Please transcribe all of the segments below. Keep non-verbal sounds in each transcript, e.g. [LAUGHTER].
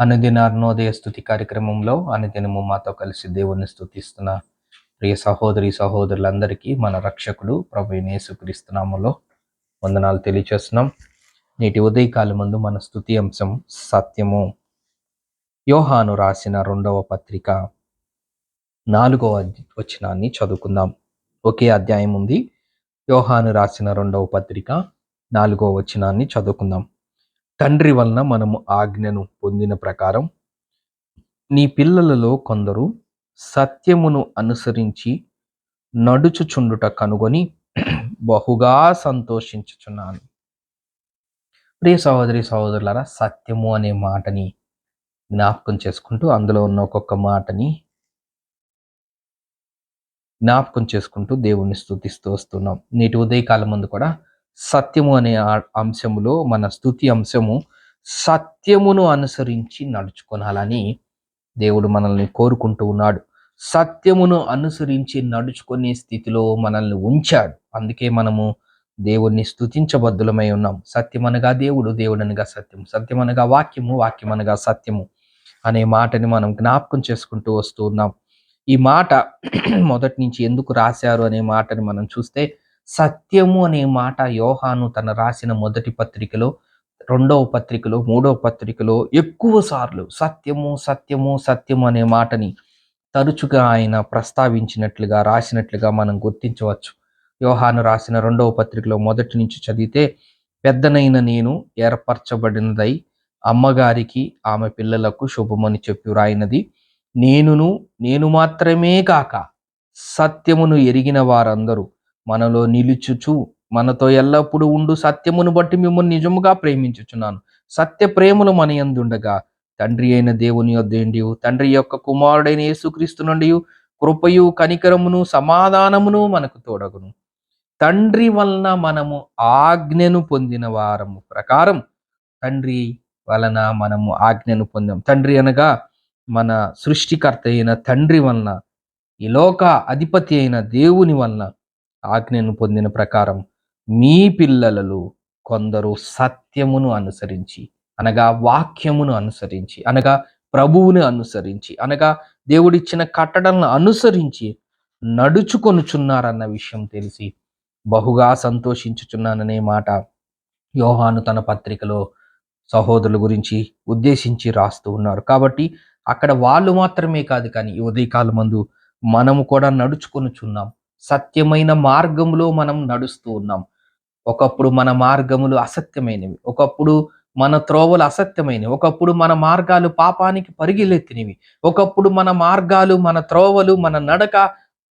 అనుదిన అరుణోదయ స్థుతి కార్యక్రమంలో అనుదినము మాతో కలిసి దేవుణ్ణి స్థుతిస్తున్న ప్రియ సహోదరి సహోదరులందరికీ మన రక్షకుడు ప్రభు యేసుక్రీస్తునామలో వందనాలు తెలియచేస్తున్నాం. నేటి ఉదయకాలం ముందు మన స్థుతి అంశం సత్యము. యోహాను రాసిన రెండవ పత్రిక నాలుగవ వచనాన్ని చదువుకుందాం. ఒకే అధ్యాయం ఉంది. యోహాను రాసిన రెండవ పత్రిక నాలుగవ వచనాన్ని చదువుకుందాం. తండ్రి వలన మనము ఆజ్ఞను పొందిన ప్రకారం నీ పిల్లలలో కొందరు సత్యమును అనుసరించి నడుచుచుండుట కనుగొని బహుగా సంతోషించుచున్నాను. ప్రియ సహోదరి సహోదరులారా సత్యము అనే మాటని జ్ఞాపకం చేసుకుంటూ అందులో ఉన్న ఒక్కొక్క మాటని జ్ఞాపకం చేసుకుంటూ దేవుణ్ణి స్థుతిస్తూ వస్తున్నాం. నేటి ఉదయకాలం ముందు కూడా సత్యము అనే అంశములో మన స్థుతి అంశము సత్యమును అనుసరించి నడుచుకొనాలని దేవుడు మనల్ని కోరుకుంటూ ఉన్నాడు. సత్యమును అనుసరించి నడుచుకునే స్థితిలో మనల్ని ఉంచాడు. అందుకే మనము దేవుణ్ణి స్థుతించబద్ధులమై ఉన్నాం. సత్యం అనగా దేవుడు దేవుడు అనగా సత్యం. సత్యం అనగా వాక్యము వాక్యం అనగా సత్యము అనే మాటని మనం జ్ఞాపకం చేసుకుంటూ వస్తూ ఉన్నాం. ఈ మాట [CLEARS THROAT] మొదటి నుంచి ఎందుకు రాశారు అనే మాటని మనం చూస్తే సత్యము అనే మాట యోహాను తన రాసిన మొదటి పత్రికలో రెండవ పత్రికలో మూడవ పత్రికలో ఎక్కువ సార్లు సత్యము సత్యము సత్యము అనే మాటని తరచుగా ఆయన ప్రస్తావించినట్లుగా రాసినట్లుగా మనం గుర్తించవచ్చు. యోహాను రాసిన రెండవ పత్రికలో మొదటి నుంచి చదివితే పెద్దనైన నేను ఏర్పరచబడినదై అమ్మగారికి ఆమె పిల్లలకు శుభమని చెప్పి వ్రాయినది నేనును నేను మాత్రమే కాక సత్యమును ఎరిగిన వారందరూ మనలో నిలుచుచు మనతో ఎల్లప్పుడూ ఉండు. సత్యమును బట్టి మిమ్మల్ని నిజముగా ప్రేమించుచున్నాను. సత్య ప్రేమలు మన ఎందుండగా తండ్రి అయిన దేవుని యొద్దేండి తండ్రి యొక్క కుమారుడైన యేసుక్రీస్తు నుండి కృపయు కనికరమును సమాధానమును మనకు తోడగును. తండ్రి వలన మనము ఆజ్ఞను పొందిన వారము ప్రకారం తండ్రి వలన మనము ఆజ్ఞను పొందాం. తండ్రి అనగా మన సృష్టికర్త అయిన తండ్రి వలన ఈ లోక అధిపతి అయిన దేవుని వలన ఆజ్ఞను పొందిన ప్రకారం మీ పిల్లలలో కొందరు సత్యమును అనుసరించి అనగా వాక్యమును అనుసరించి అనగా ప్రభువుని అనుసరించి అనగా దేవుడిచ్చిన కట్టడలను అనుసరించి నడుచుకొనుచున్నారన్న విషయం తెలిసి బహుగా సంతోషించుచున్నాననే మాట యోహాను తన పత్రికలో సహోదరుల గురించి ఉద్దేశించి రాస్తూ ఉన్నారు. కాబట్టి అక్కడ వాళ్ళు మాత్రమే కాదు కానీ ఈ ఉదయకాలం మందు మనము కూడా నడుచుకొనుచున్నాం. సత్యమైన మార్గంలో మనం నడుస్తూ ఉన్నాం. ఒకప్పుడు మన మార్గములు అసత్యమైనవి. ఒకప్పుడు మన త్రోవలు అసత్యమైనవి. ఒకప్పుడు మన మార్గాలు పాపానికి పరిగెలెత్తినవి ఒకప్పుడు మన మార్గాలు మన త్రోవలు మన నడక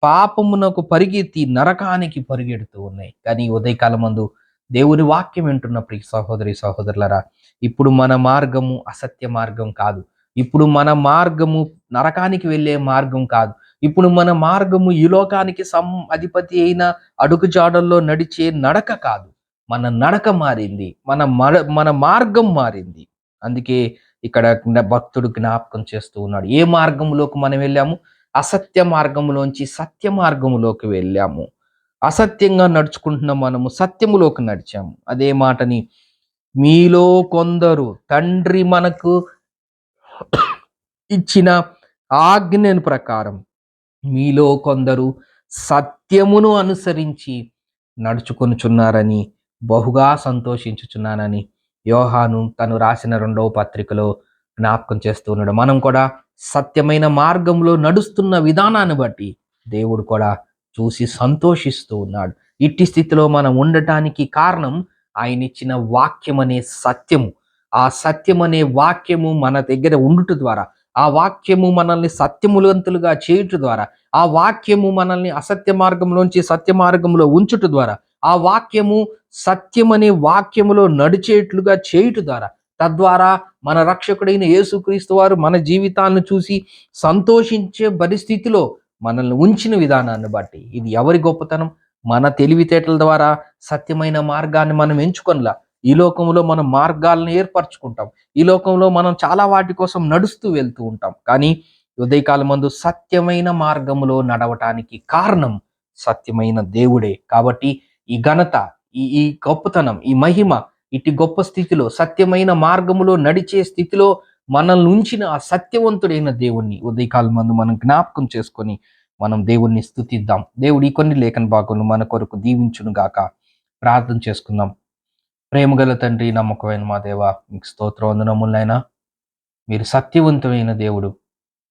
పాపమునకు పరిగెత్తి నరకానికి పరిగెడుతూ ఉన్నాయి. కానీ ఉదయకాలమందు ఉదయకాలం దేవుని వాక్యం వింటున్న ప్రియ సహోదరి సహోదరులరా ఇప్పుడు మన మార్గము అసత్య మార్గం కాదు. ఇప్పుడు మన మార్గము నరకానికి వెళ్ళే మార్గం కాదు. ఇప్పుడు మన మార్గము ఈ లోకానికి సం అధిపతి అయిన అడుగుజాడల్లో నడిచే నడక కాదు. మన నడక మారింది. మన మర మన మార్గం మారింది. అందుకే ఇక్కడ భక్తుడు జ్ఞాపకం చేస్తూ ఉన్నాడు. ఏ మార్గంలోకి మనం వెళ్ళాము? అసత్య మార్గంలోంచి సత్య మార్గములోకి వెళ్ళాము. అసత్యంగా నడుచుకుంటున్న మనము సత్యములోకి నడిచాము. అదే మాటని మీలో కొందరు తండ్రి మనకు ఇచ్చిన ఆజ్ఞను ప్రకారం మీలో కొందరు సత్యమును అనుసరించి నడుచుకొనుచున్నారని బహుగా సంతోషించుచున్నానని యోహాను తను రాసిన రెండవ పత్రికలో జ్ఞాపకం చేస్తూ ఉన్నాడు. మనం కూడా సత్యమైన మార్గంలో నడుస్తున్న విధానాన్ని బట్టి దేవుడు కూడా చూసి సంతోషిస్తూ ఉన్నాడు. ఇట్టి స్థితిలో మనం ఉండటానికి కారణం ఆయన ఇచ్చిన వాక్యం అనే సత్యము. ఆ సత్యం అనే వాక్యము మన దగ్గర ఉండుట ద్వారా ఆ వాక్యము మనల్ని సత్యములంతులుగా చేయుట ద్వారా ఆ వాక్యము మనల్ని అసత్య మార్గంలోంచి సత్య మార్గంలో ఉంచుట ద్వారా ఆ వాక్యము సత్యమనే వాక్యములో నడిచేట్లుగా చేయుట ద్వారా తద్వారా మన రక్షకుడైన యేసుక్రీస్తు వారు మన జీవితాలను చూసి సంతోషించే పరిస్థితిలో మనల్ని ఉంచిన విధానాన్ని బట్టి. ఇది ఎవరి గొప్పతనం? మన తెలివితేటల ద్వారా సత్యమైన మార్గాన్ని మనం ఎంచుకొనలా. ఈ లోకంలో మనం మార్గాలను ఏర్పరచుకుంటాం. ఈ లోకంలో మనం చాలా వాటి కోసం నడుస్తూ వెళ్తూ ఉంటాం. కానీ ఉదయకాలం మందు సత్యమైన మార్గములో నడవటానికి కారణం సత్యమైన దేవుడే. కాబట్టి ఈ ఘనత ఈ ఈ గొప్పతనం ఈ మహిమ ఇట్టి గొప్ప స్థితిలో సత్యమైన మార్గములో నడిచే స్థితిలో మనల్ని ఉంచిన ఆ సత్యవంతుడైన దేవుణ్ణి ఉదయకాలం మందు మనం జ్ఞాపకం చేసుకొని మనం దేవుణ్ణి స్థుతిద్దాం. దేవుడి కొన్ని లేఖన భాగంలో మన కొరకు దీవించును గాక ప్రార్థన చేసుకుందాం. ప్రేమగల తండ్రి నమ్మకమైన మా దేవ మీకు స్తోత్ర వందనములైనా మీరు సత్యవంతమైన దేవుడు.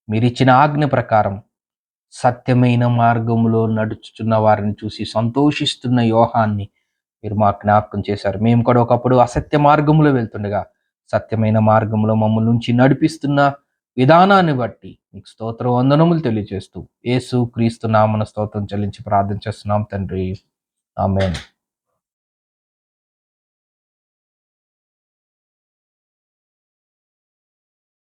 మీరు ఇచ్చిన ఆజ్ఞ ప్రకారం సత్యమైన మార్గంలో నడుచుచున్న వారిని చూసి సంతోషిస్తున్న యోహాన్ని మీరు మాకు జ్ఞాపకం చేశారు. మేము కూడా ఒకప్పుడు అసత్య మార్గంలో వెళ్తుండగా సత్యమైన మార్గంలో మమ్మల్ని నుంచి నడిపిస్తున్న విధానాన్ని బట్టి మీకు స్తోత్ర వందనములు తెలియజేస్తూ యేసు క్రీస్తు నామన స్తోత్రం చెల్లించి ప్రార్థన చేస్తున్నాం తండ్రి. ఆమెను.